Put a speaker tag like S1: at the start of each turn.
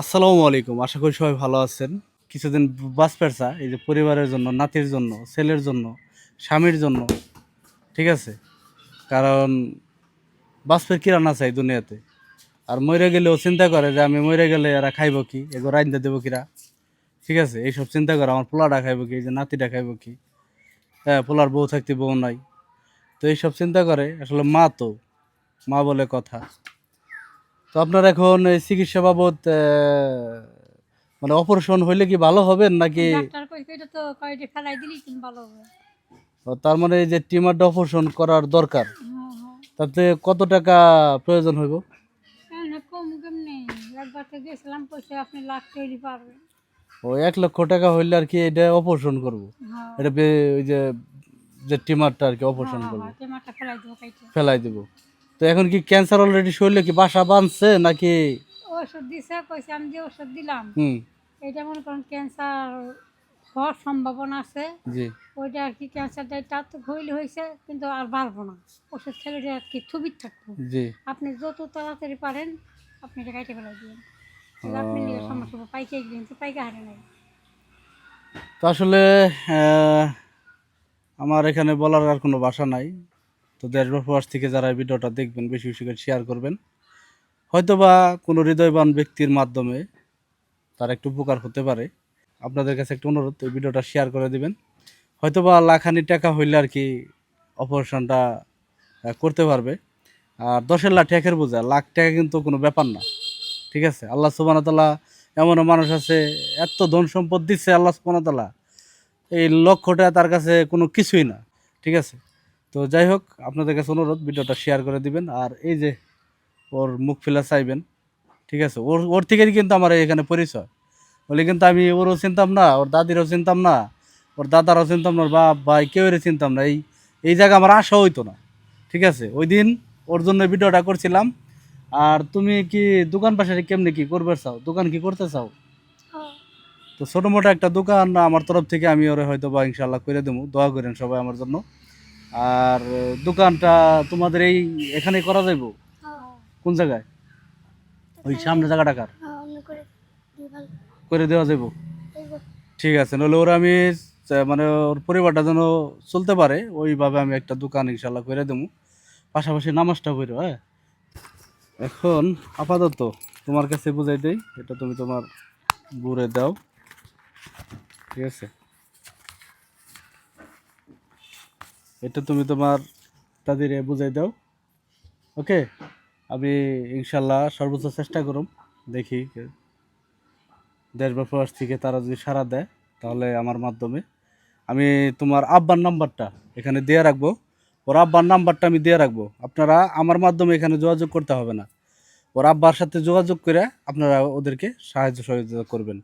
S1: আসসালামু আলাইকুম। আশা করি সবাই ভালো আছেন। কিছুদিন বাস পেরসা এই যে পরিবারের জন্য, নাতির জন্য, ছেলের জন্য, স্বামীর জন্য, ঠিক আছে? কারণ বাসপের কিরান আছে এই দুনিয়াতে? আর মরে গেলেও চিন্তা করে যে আমি মরে গেলে এরা খাইব কি? এগো রাইন্দা দেবো কিরা? ঠিক আছে? এইসব চিন্তা করে আমার পোলাটা খাইব কি? এই যে নাতিটা খাইব কি? হ্যাঁ পোলার বউ থাকতে বউ নাই। তো এইসব চিন্তা করে, আসলে মা তো, মা বলে কথা। তো আপনার এখন এই চিকিৎসা বাবদ মানে অপারেশন হইলে কি ভালো হবেন নাকি?
S2: ডাক্তার কইছে এটা তো কয়টা ফেলাই দিলি কিন্তু ভালো হবে।
S1: ও, তার মানে এই যে টিমারটা অপারেশন করার দরকার
S2: হ্যাঁ হ্যাঁ।
S1: তাতে কত টাকা প্রয়োজন হইব?
S2: কম কেমনি? একবার তো গেছিলাম কইছে আপনি লাখ তৈরি পারবেন।
S1: ও এক লক্ষ টাকা হইলে আর কি এটা অপারেশন করব?
S2: হ্যাঁ।
S1: এটা ওই যে যে টিমারটা আর কি অপারেশন
S2: হ্যাঁ,
S1: করব?
S2: হ্যাঁ, ফেলাই দিব।
S1: তো এখন কি ক্যান্সার অলরেডি শরীরে কি বাসা বাঁধছে নাকি?
S2: ওষুধ দিছে কইছে আমি যে ওষুধ দিলাম
S1: হুম।
S2: এটা মনে করেন ক্যান্সার হওয়ার সম্ভাবনা আছে।
S1: জি।
S2: ওইটা আর কি ক্যান্সারটা তার তো হইলে হয়েছে কিন্তু আর বাড়বো না। ওষুধ খেলে এটা আর কি থুবির থাকব।
S1: জি।
S2: আপনি যত তাড়াতাড়ি পারেন আপনি এটা কাইটে ফেলাই দিবেন। আপনি নিয়ে সমস্যা পাইকে হারে নাই।
S1: তো আসলে আমার এখানে বলার আর কোনো ভাষা নাই। তো দেশ বা প্রবাস থেকে যারা এই ভিডিওটা দেখবেন, বেশি বেশি করে শেয়ার করবেন। হয়তোবা কোনো হৃদয়বান ব্যক্তির মাধ্যমে তার একটু উপকার হতে পারে। আপনাদের কাছে একটা অনুরোধ, এই ভিডিওটা শেয়ার করে দিবেন। হয়তোবা লাখানি টাকা হইলে আর কি অপারেশনটা করতে পারবে। আর দশের লাখ টাকার বোঝা, লাখ টাকা কিন্তু কোনো ব্যাপার না। ঠিক আছে? আল্লাহ সুবানতাল্লাহ এমনও মানুষ আছে, এত ধন সম্পদ দিচ্ছে আল্লাহ সুবানতাল্লাহ এই লক্ষ্যটা তার কাছে কোনো কিছুই না। ঠিক আছে? তো যাই হোক আপনাদের কাছে অনুরোধ ভিডিওটা শেয়ার করে দিবেন। আর এই যে ওর মুখ ফেলা চাইবেন ঠিক আছে? ওর ওর থেকেই কিন্তু আমার এখানে পরিচয়। বলে কিন্তু আমি ওরও চিনতাম না ওর দাদিরও চিনতাম না ওর দাদারও চিনতাম না ওর বাপ ভাই কেউ চিনতাম না। এই এই জায়গা আমার আশা হইতো না ঠিক আছে? ওই দিন ওর জন্য ভিডিওটা করছিলাম। আর তুমি কি দোকান পাশে কেমনি কি করবে চাও? দোকান কি করতে চাও?
S2: হ্যাঁ।
S1: তো ছোটো মোটো একটা দোকান আমার তরফ থেকে আমি ওরে হয়তো বা ইনশাল্লাহ করে দেবো। দোয়া করেন সবাই আমার জন্য। আর দোকানটা তোমাদের এই এখানেই করা যাইব? কোন জায়গায়? ওই সামনে জায়গাটা কার? করে দেওয়া যাইব? ঠিক আছে নইলে ওরা আমি মানে ওর পরিবারটা যেন চলতে পারে ওইভাবে আমি একটা দোকান ইনশাল্লাহ করে দেবো। পাশাপাশি নামাজটা করো হ্যাঁ? এখন আপাতত তোমার কাছে বুঝাই দেই এটা তুমি তোমার বুড়ে দাও। ঠিক আছে? এটা তুমি তোমার তাদের বুঝাই দাও। ওকে? আমি ইনশাল্লাহ সর্বোচ্চ চেষ্টা করুম, দেখি দেশ বা থেকে তারা যদি সাড়া দেয়, তাহলে আমার মাধ্যমে। আমি তোমার আব্বার নাম্বারটা এখানে দিয়ে রাখব। ওর আব্বার নাম্বারটা আমি দিয়ে রাখব। আপনারা আমার মাধ্যমে এখানে যোগাযোগ করতে হবে না। ওর আব্বার সাথে যোগাযোগ করে আপনারা ওদেরকে সাহায্য সহযোগিতা করবেন।